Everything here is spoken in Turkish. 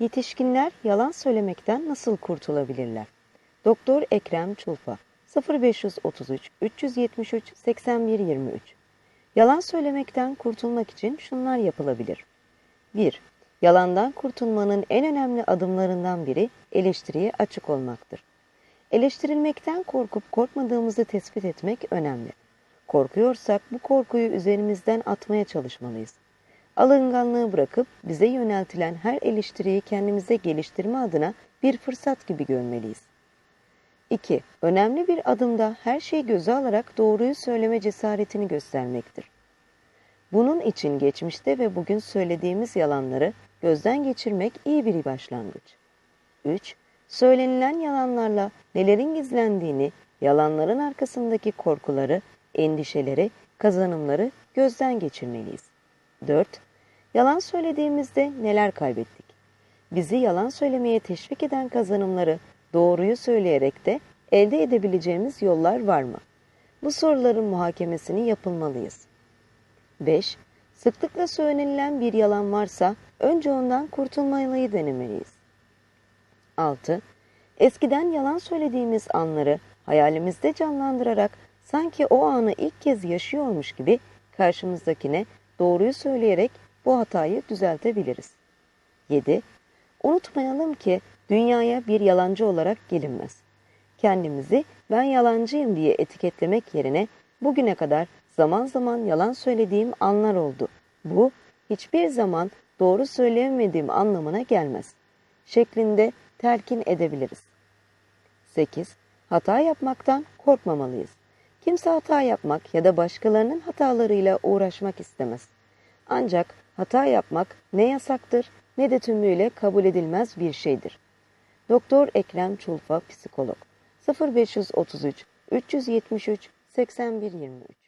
Yetişkinler yalan söylemekten nasıl kurtulabilirler? Doktor Ekrem Çulpa 0533 373 81 23 Yalan söylemekten kurtulmak için şunlar yapılabilir. 1. Yalandan kurtulmanın en önemli adımlarından biri eleştiriye açık olmaktır. Eleştirilmekten korkup korkmadığımızı tespit etmek önemli. Korkuyorsak bu korkuyu üzerimizden atmaya çalışmalıyız. Alınganlığı bırakıp bize yöneltilen her eleştiriyi kendimize geliştirme adına bir fırsat gibi görmeliyiz. 2. Önemli bir adımda her şeyi göze alarak doğruyu söyleme cesaretini göstermektir. Bunun için geçmişte ve bugün söylediğimiz yalanları gözden geçirmek iyi bir başlangıç. 3. Söylenilen yalanlarla nelerin gizlendiğini, yalanların arkasındaki korkuları, endişeleri, kazanımları gözden geçirmeliyiz. 4. Yalan söylediğimizde neler kaybettik? Bizi yalan söylemeye teşvik eden kazanımları doğruyu söyleyerek de elde edebileceğimiz yollar var mı? Bu soruların muhakemesini yapılmalıyız. 5. Sıklıkla söylenilen bir yalan varsa önce ondan kurtulmayı denemeliyiz. 6. Eskiden yalan söylediğimiz anları hayalimizde canlandırarak sanki o anı ilk kez yaşıyormuş gibi karşımızdakine doğruyu söyleyerek bu hatayı düzeltebiliriz. 7. Unutmayalım ki dünyaya bir yalancı olarak gelinmez. Kendimizi ben yalancıyım diye etiketlemek yerine bugüne kadar zaman zaman yalan söylediğim anlar oldu. Bu hiçbir zaman doğru söyleyemediğim anlamına gelmez. Şeklinde telkin edebiliriz. 8. Hata yapmaktan korkmamalıyız. Kimse hata yapmak ya da başkalarının hatalarıyla uğraşmak istemez. Ancak hata yapmak ne yasaktır ne de tümüyle kabul edilmez bir şeydir. Doktor Ekrem Çulfa, psikolog 0533 373 8123